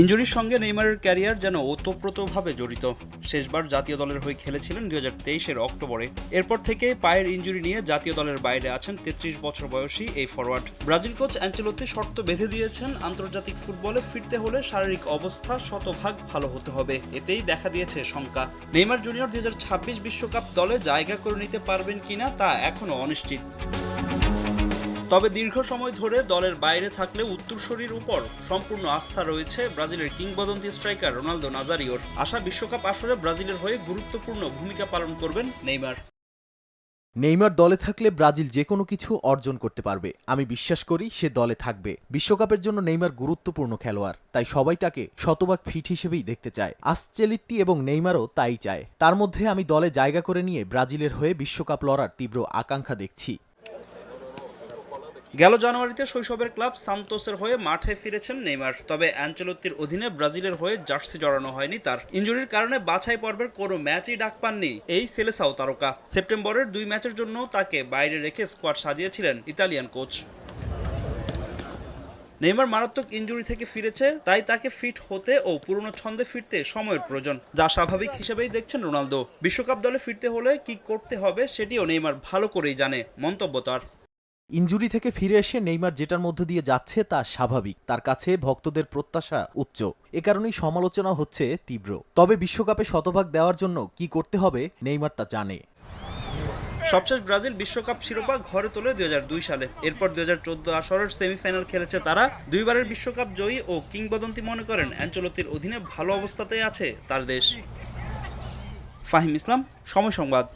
ইঞ্জুরির সঙ্গে নেইমারের ক্যারিয়ার যেন ওতপ্রোতভাবে জড়িত। শেষবার জাতীয় দলের হয়ে খেলেছিলেন দুই হাজার তেইশের অক্টোবরে। এরপর থেকে পায়ের ইঞ্জুরি নিয়ে জাতীয় দলের বাইরে আছেন তেত্রিশ বছর বয়সী এই ফরওয়ার্ড ব্রাজিল কোচ অ্যাঞ্চেলোত্তি শর্ত বেঁধে দিয়েছেন, আন্তর্জাতিক ফুটবলে ফিরতে হলে শারীরিক অবস্থা শতভাগ ভালো হতে হবে। এতেই দেখা দিয়েছে শঙ্কা। নেইমার জুনিয়র দুই বিশ্বকাপ দলে জায়গা করে নিতে পারবেন কিনা তা এখনও অনিশ্চিত। তবে দীর্ঘ সময় ধরে দলের বাইরে থাকলে উত্তরসূরির উপর সম্পূর্ণ আস্থা রয়েছে ব্রাজিলের কিংবদন্তি স্ট্রাইকার রোনালদো নাজারিওর। আশা বিশ্বকাপ আসরে ব্রাজিলের হয়ে গুরুত্বপূর্ণ ভূমিকা পালন করবেন নেইমার। নেইমার দলে থাকলে ব্রাজিল যে কোনো কিছু অর্জন করতে পারবে। আমি বিশ্বাস করি সে দলে থাকবে। বিশ্বকাপের জন্য নেইমার গুরুত্বপূর্ণ খেলোয়াড়, তাই সবাই তাকে শতভাগ ফিট হিসেবেই দেখতে চায়। আসচেলিত্তি এবং নেইমারও তাই চায়। তার মধ্যে আমি দলে জায়গা করে নিয়ে ব্রাজিলের হয়ে বিশ্বকাপ লড়ার তীব্র আকাঙ্ক্ষা দেখছি। গেল জানুয়ারিতে শৈশবের ক্লাব সান্তোসের হয়ে মাঠে ফিরেছেন নেইমার। তবে অ্যাঞ্চেলোত্তির অধীনে ব্রাজিলের হয়ে জার্সি জড়ানো হয়নি তার। ইঞ্জুরির কারণে বাছাই পর্বের কোনো ম্যাচই ডাক পাননি এই সেলেসাও তারকা। সেপ্টেম্বরের দুই ম্যাচের জন্য তাকে বাইরে রেখে স্কোয়াড সাজিয়েছিলেন ইতালিয়ান কোচ। নেইমার মারাত্মক ইঞ্জুরি থেকে ফিরেছে, তাই তাকে ফিট হতে ও পুরনো ছন্দে ফিরতে সময়ের প্রয়োজন, যা স্বাভাবিক হিসেবেই দেখছেন রোনালদো। বিশ্বকাপ দলে ফিরতে হলে কি করতে হবে সেটিও নেইমার ভালো করেই জানে, মন্তব্য তার। ইঞ্জুরি থেকে ফিরে এসে নেইমার যেটার মধ্য দিয়ে যাচ্ছে তা স্বাভাবিক। তার কাছে ভক্তদের প্রত্যাশা উচ্চ। এ কারণেই সমালোচনা হচ্ছে তীব্র। তবে বিশ্বকাপে শতভাগ দেওয়ার জন্য কি করতে হবে, নেইমার তা জানে। সবশেষ ব্রাজিল বিশ্বকাপ শিরোপা ঘরে তোলে দুই হাজার দুই সালে। এরপর দুই হাজার চোদ্দ আসরের সেমিফাইনাল খেলেছে তারা। দুইবারের বিশ্বকাপ জয়ী ও কিংবদন্তি মনে করেন অ্যাঞ্চলতির অধীনে ভালো অবস্থাতেই আছে তার দেশ। ফাহিম ইসলাম, সময় সংবাদ।